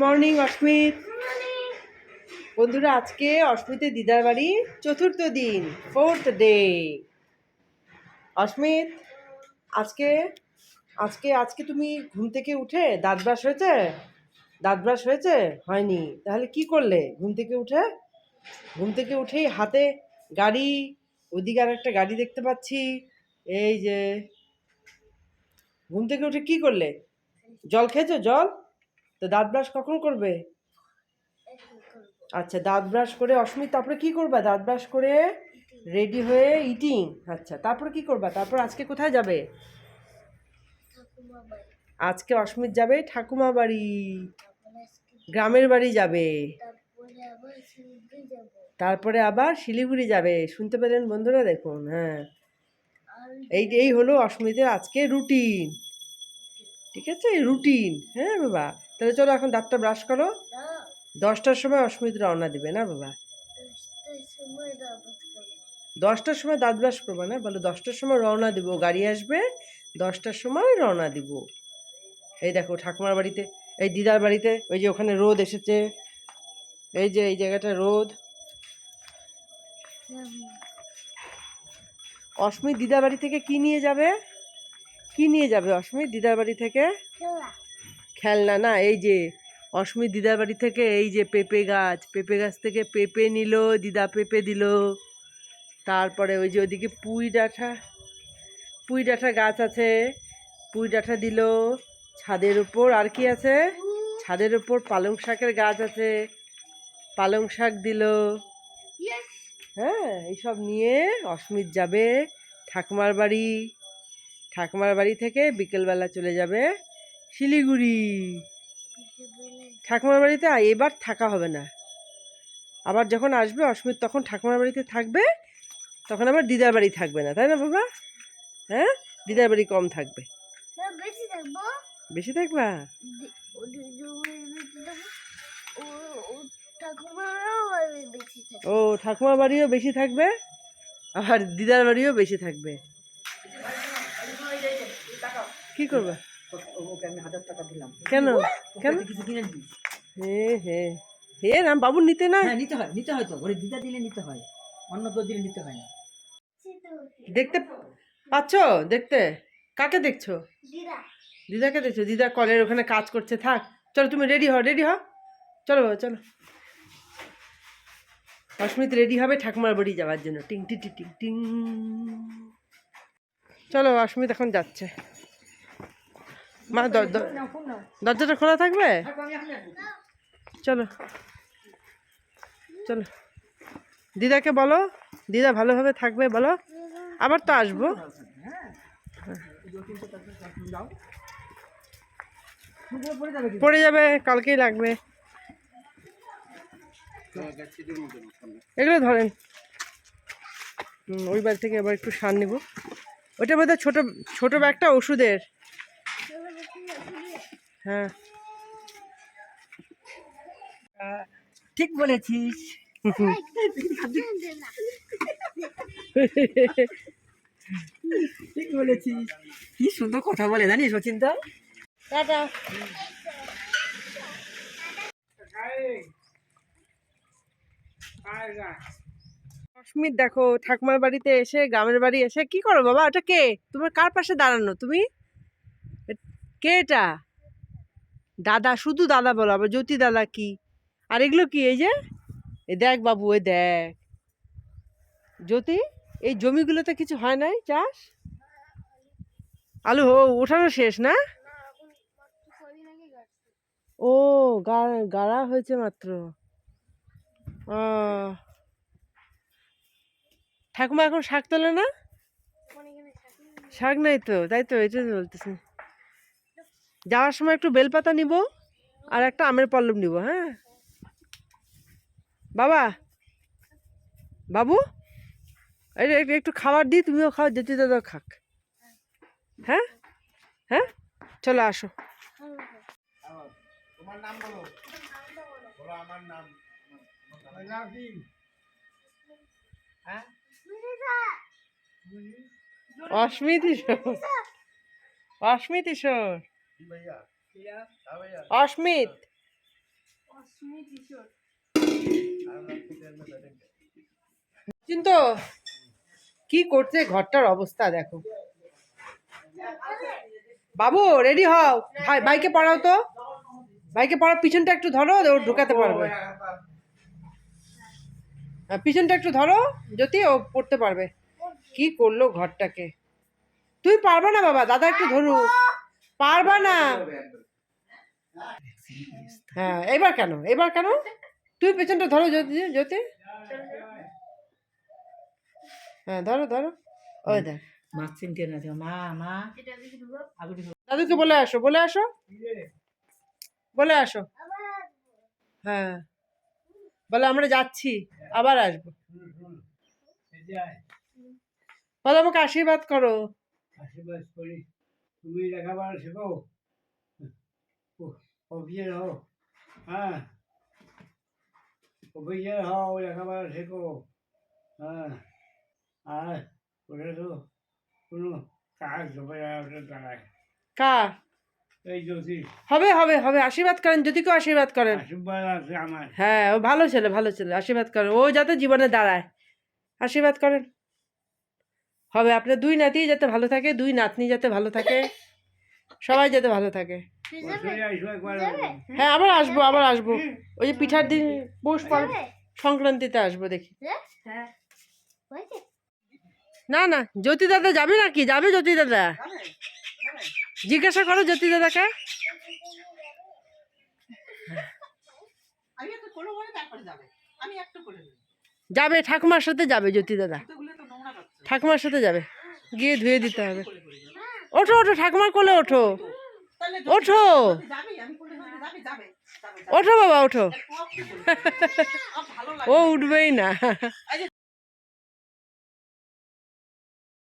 Morning অস্মিত বন্ধুরা আজকে অস্মিতের দিদার বাড়ি চতুর্থ দিন ফোর্থ ডে অস্মিত আজকে আজকে আজকে তুমি ঘুম থেকে উঠে দাঁত ব্রাশ হয়েছে? দাঁত ব্রাশ হয়েছে? হয়নি। তাহলে কি করলে ঘুম থেকে উঠে? ঘুম থেকে উঠেই হাতে গাড়ি ওদিকে আর একটা গাড়ি দেখতে পাচ্ছি। এই যে ঘুম থেকে উঠে কি করলে? জল খেয়েছো? জল? তো দাঁত ব্রাশ কখন করবে? আচ্ছা দাঁত ব্রাশ করে অস্মিত, তারপরে কি করবা? দাঁত ব্রাশ করে রেডি হয়ে ইটিং আচ্ছা তারপরে কি করবা? তারপর আজকে কোথায় যাবে? আজকে অস্মিত যাবে ঠাকুমা বাড়ি। গ্রামের বাড়ি যাবে। তারপরে আবার শিলিগুড়ি যাবে। শুনতে পেলেন বন্ধুরা, দেখুন হ্যাঁ। এই এই হলো অস্মিতের আজকে রুটিন ঠিক আছে? রুটিন হ্যাঁ বাবা? তাহলে চলো এখন দাঁতটা ব্রাশ করো। দশটার সময় অস্মিত রওনা দিবে না বাবা? দশটার সময় দাঁত ব্রাশ করব। না বলো দশটার সময় রওনা দিব। গাড়ি আসবে দশটার সময় রওনা দিব। এই দেখো ঠাকুমার বাড়িতে এই দিদার বাড়িতে ওই যে ওখানে রোদ এসেছে। এই যে এই জায়গাটা রোদ। অস্মিত দিদার বাড়ি থেকে কি নিয়ে যাবে? কি নিয়ে যাবে অস্মিত দিদার বাড়ি থেকে? খেলনা না, এই যে অস্মিত দিদার বাড়ি থেকে এই যে পেঁপে গাছ পেঁপে গাছ থেকে পেঁপে নিল, দিদা পেঁপে দিল। তারপরে ওই যে ওইদিকে পুঁই ডাঁঠা পুঁই ডাঁঠা গাছ আছে, পুঁই ডাঁঠা দিল। ছাদের উপর আর কি আছে? ছাদের উপর পালং শাকের গাছ আছে, পালং শাক দিল। হ্যাঁ এইসব নিয়ে অস্মিত যাবে ঠাকুমার বাড়ি। ঠাকুমার বাড়ি থেকে বিকেলবেলা চলে যাবে। শিলিগুড়ি। ঠাকুমার বাড়িতে এবার থাকা হবে না। আবার যখন আসবে অস্মিত তখন ঠাকুমার বাড়িতে থাকবে তখন আবার দিদার বাড়ি থাকবে না তাই না বাবা? হ্যাঁ? দিদার বাড়ি কম থাকবে। বেশি থাকব। ও ঠাকুমার বাড়িও বেশি থাকবে আর দিদার বাড়িও বেশি থাকবে। কি করবে? ওকে আমি হাজার টাকা দিলাম। কেন? কেন? কিছু কিনে দিই হে হে হে রাম বাবু নিতে না হ্যাঁ নিতে হয় নিতে হয় তো। ওরে দিদা দিলে নিতে হয়। অন্য কেউ দিলে নিতে হয় না। দেখতে পাচ্ছ? দেখতে? কাকে দেখছ? দিদাকে দেখছ? দিদা কলের ওখানে কাজ করছে থাক। চলো তুমি রেডি হও রেডি হও। চলো বাবা চলো। অস্মিত রেডি হবে ঠাকুমার বাড়ি যাওয়ার জন্য। টিং টি টি টিং। টিং চলো অস্মিত এখন যাচ্ছে। মা দরজাটা খোলা থাকবে? চলো। চলো। দিদাকে বলো, দিদা ভালোভাবে থাকবে, বলো। আবার তো আসব। পড়ে যাবে, কালকেই লাগবে। এগুলো ধরেন। ওই বাড়ি থেকে আবার একটু সার নেব। ওইটা বোধহয় ছোটো ছোটো ব্যাগটা ওষুধের। হ্যাঁ। ঠিক বলেছিস। ঠিক বলেছিস। কি সুন্দর কথা বলে জানিস সচিনদা টাটা অস্মিত দেখো ঠাকুমার বাড়িতে এসে গ্রামের বাড়ি এসে কি করো বাবা? ওটা কে? তোমার কার পাশে দাঁড়ানো? তুমি? কে এটা? দাদা, শুধু দাদা বলো, আবার জ্যোতি দাদা কি? আর এগুলো কি, এই যে? এ দেখ বাবু, এ দেখ। জ্যোতি, এই জমিগুলোতে কিছু হয় নাই চাষ? আলু, ও, ওঠানো শেষ না? ও গাড়া হয়েছে মাত্র। ঠাকুমা এখন শাক তোলে না? শাক নাই তো, তাই তো এটা বলতেছি। যাওয়ার সময় একটু বেলপাতা নিব আর একটা আমের পল্লব নিব হ্যাঁ? বাবা, বাবু একটু- খাবার দিই তুমিও খাও, যেতে দাদা খাক। হ্যাঁ? হ্যাঁ? চলো, আসো। ঈশ্বর অস্মিত ঈশ্বর অস্মিত! কিন্তু কি করছে ঘরটার অবস্থা দেখো। বাবু রেডি হও। ভাই বাইকে পড়াও তো। বাইকে পড়াও পিছনটা একটু ধরো ও ঢুকাতে পারবে। হ্যাঁ, পিছনটা একটু ধরো যদি ও পড়তে পারবে। কি করল ঘরটাকে? তুই পারবা না বাবা দাদা একটু ধরু পারবা না। হ্যাঁ এবার কেন? এবার কেন? তুই পেছনটা ধরো যদি যদি। হ্যাঁ ধরো ধরো। ওই দেখ। মাছ চিনতে না মা মা। দাদুকে বলে আসো বলে আসো। বলে আসো। হ্যাঁ। বলে আমরা যাচ্ছি আবার আসব। বলো আমাকে আশীর্বাদ করো আশীর্বাদ করি। তুমি লেখাপড়া শেখো? অফিসার হও। হ্যাঁ। অফিসার হও লেখাপড়া শেখো। হ্যাঁ। আর ওটা তো কোনো কাজ হবে না ওটা দাঁড়ায় কা এই হবে হবে হবে। আশীর্বাদ করেন যদি কেউ আশীর্বাদ করেন। আশীর্বাদ আছে আমার। হ্যাঁ ও ভালো ছেলে ভালো ছেলে। আশীর্বাদ করেন। ও যাতে জীবনে দাঁড়ায়। আশীর্বাদ করেন। হবে। আপনার দুই নাতি যাতে ভালো থাকে, দুই নাতনি যাতে ভালো থাকে, সবাই যাতে ভালো থাকে। হ্যাঁ আবার আসব আবার আসব। ওই যে পিঠার দিন পৌষ পার্ব সংক্রান্তিতে আসব দেখি। না না, জ্যোতি দাদা যাবে নাকি? যাবে জ্যোতি দাদা? জিজ্ঞাসা করো জ্যোতি দাদাকে। আমি একটা করে তারপরে যাবে। আমি একটা করে নেব। যাবে, ঠাকুমার সাথে যাবে জ্যোতি দাদা। ঠাকুমার সাথে যাবে। গিয়ে ধুয়ে দিতে হবে। ওঠো ওঠো, ঠাকুমার কোলে ওঠো। ওঠো। ওঠো বাবা, ওঠো। ও উঠবেই না।